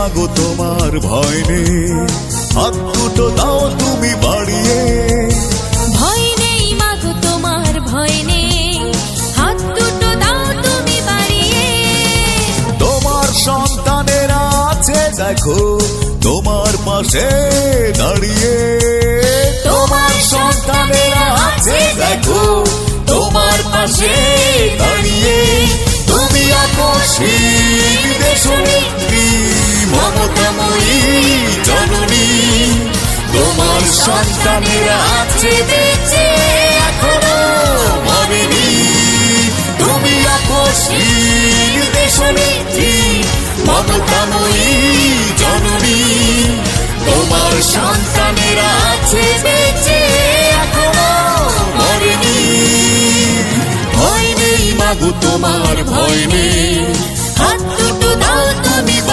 মাগো তোমার ভয় নেই। হাত দুটো দাও তুমি বাড়িয়ে। ভয় নেই মাগো তোমার ভয় নেই। হাত দুটো দাও তুমি বাড়িয়ে। তোমার সন্তানেরা আছে দেখো তোমার পাশে দাঁড়িয়ে। তোমার সন্তানেরা আছে দেখো তোমার পাশে জননী। তোমার সন্তানেরা আছে বেঁচে এখনও। মরেনি ভয় তোমার ভয় নেই। হাত দুটো দাও তুমি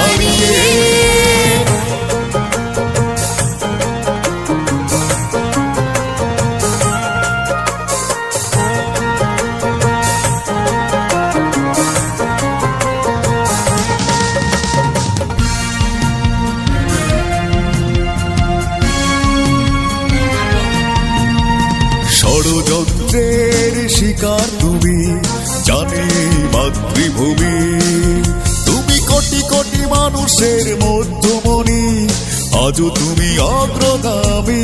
ষড়যন্ত্রের শিকার তুমি জানি মাতৃভূমি। তুমি কোটি কোটি মানুষের মধ্যমণি আজও তুমি অগ্রগামী।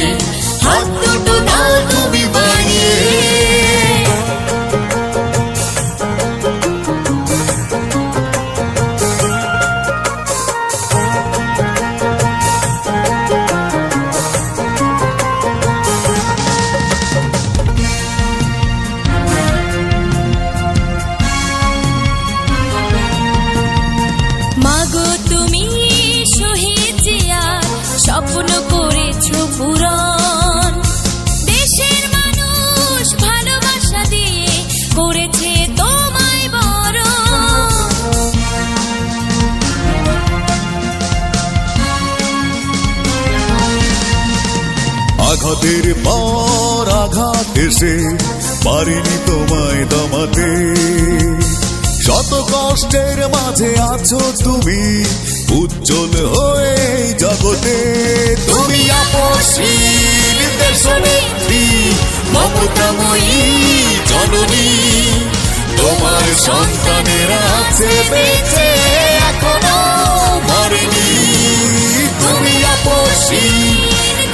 আঘাতের পর আঘাত এসে পারিনি তোমায় দমাতে। শত কষ্টের মাঝে আছো তুমি, উজ্জ্বল হয়ে জগতে। তুমি দেশনেত্রী মমতাময়ী জননী। তোমার সন্তানেরা আছে বেঁচে এখনও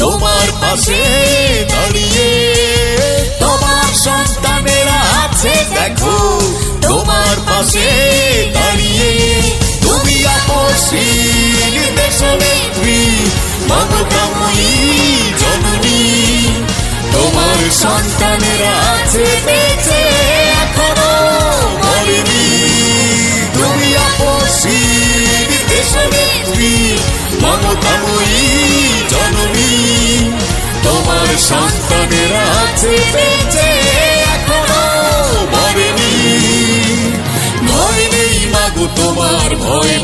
তোমার পাশে দাঁড়িয়ে। তোমার সন্তানেরা আছে, দেখো, তোমার পাশে দাঁড়িয়ে। তুমি আপসীর দেশনেত্রী মমতাময়ী জননী। তোমার সন্তানেরা আছে, বেঁচে এখনও মরেনি। তুমি আপসীর দেশনেত্রী মমতাময়ী তোমার সন্তানের আছে বেঁচে এখনও মরেনি। ভয় নেই মাগো তোমার ভয়